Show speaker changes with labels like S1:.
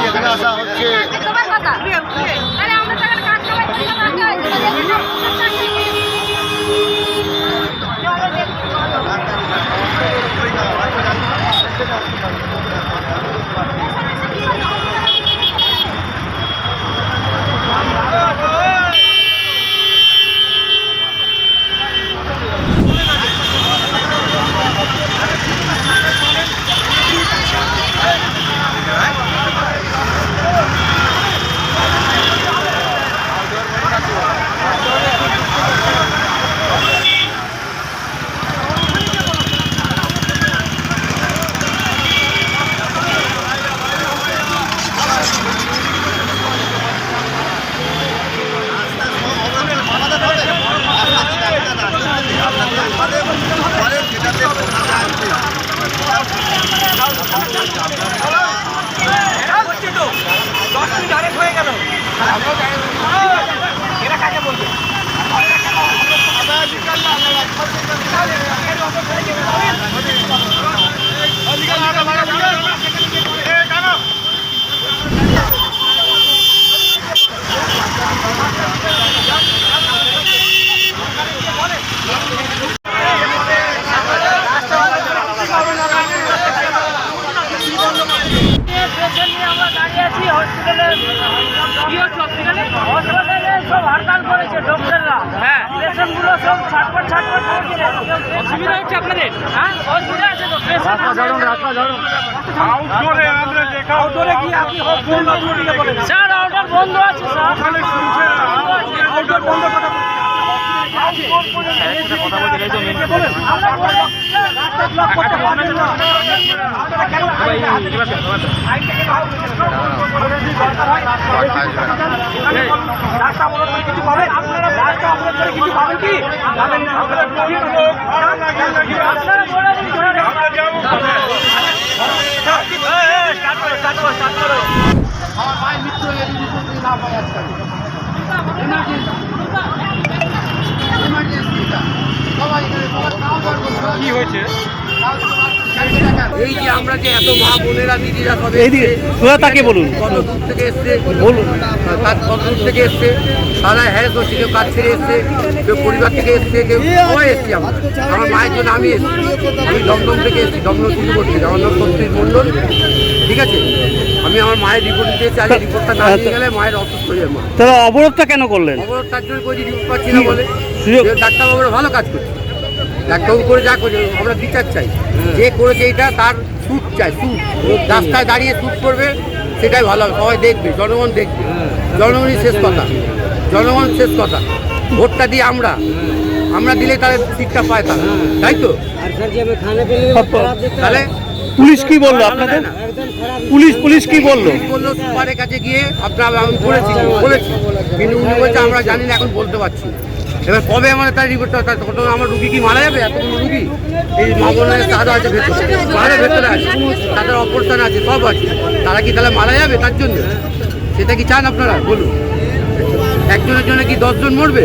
S1: এখানে আসা হচ্ছে
S2: তোমার কথা আরে আমরা টাকা কাট
S3: পেশেন্ট নিয়ে আমরা দাঁড়িয়ে আছি হসপিটালে কি হচ্ছে হসপিটালে হসপিটালে সব হরতাল করেছে ডক্টররা হ্যাঁ পেশেন্টগুলো সব ছাটপট ছাটপট করছে অসুবিধা হচ্ছে আপনাদের হ্যাঁ অসুবিধা আছে তো পেশেন্ট
S4: আউটডোরে আমরা দেখা আউটডোরে কি আপনি বন্ধ করে বলেন
S3: স্যার অর্ডার বন্ধ আছে স্যার
S4: ওখানে শুনছে আউটডোর বন্ধ কথা
S3: রাস্তা অবরোধ করে কিছু পাবেন আপনারা রাস্তা অবরোধ করে কিছু পাবেন কি পাবেন না।
S4: আমরা
S1: মায়ের মৃত্যু হয়ে গেছে না পাই আজকাল
S4: কি হয়েছে
S5: এই যে আমরা যে এত মা বোনেরা দিদিরা সব
S6: এইদিকে সোজা তাকে বলুন।
S5: কত দূর থেকে এসছে? বলুন। কাজ কত দূর থেকে এসছে? তারা হ্যারেস হচ্ছে কেউ কাজ ছেড়ে এসছে কেউ পরিবার থেকে এসছে কেউ সবাই এসছি আমরা। আমার মায়ের জন্য আমি এসছি। আমি দমদম থেকে এসছি দমদম শুরু করছি আমার নাম মণ্ডল। ঠিক আছে? আমি আমার মায়ের রিপোর্ট দিতে আজ রিপোর্টটা না দিয়ে গেলে মায়ের অসুস্থ হয়ে যাবে
S6: তাহলে অবরোধটা কেন করলেন?
S5: খবর তার জন্য করেছি রিপোর্ট পাচ্ছি না বলে।
S6: সুযোগ-
S5: যে ডাক্তারবাবুরা ভালো কাজ করছে। ডাক্তারবাবু করে যা করছে আমরা বিচার চাই। যে করেছে এটা তার সুট চাই সুট। রাস্তায় দাঁড়িয়ে সুট করবে সেটাই ভালো হবে। সবাই দেখবে জনগণ দেখবে। জনগণই শেষ কথা। জনগণ শেষ কথা। ভোটটা দিই আমরা। আমরা দিলে তাদের সিটটা পায় তারা। তাই তো? তাহলে
S6: পুলিশ কি বলল আপনাদের? পুলিশ পুলিশ কি বলল?
S5: বলল সুপারের কাছে গিয়ে আপনার আমি বলেছি বলেছি। কিন্তু উনি বলছে আমরা জানি না এখন বলতে পারছি না। এবার কবে আমার তার রিপোর্টটা তখন আমার রুগী কি মারা যাবে? এতগুলো রুগী? এই মাগনের তারা আছে ভেতরে। মারা ভেতরে আছে। তাদের অপারেশন আছে, সব আছে। তারা কি তাহলে মারা যাবে তার জন্য? সেটা কি চান আপনারা? বলুন। একজনের জন্য কি দশজন মরবে?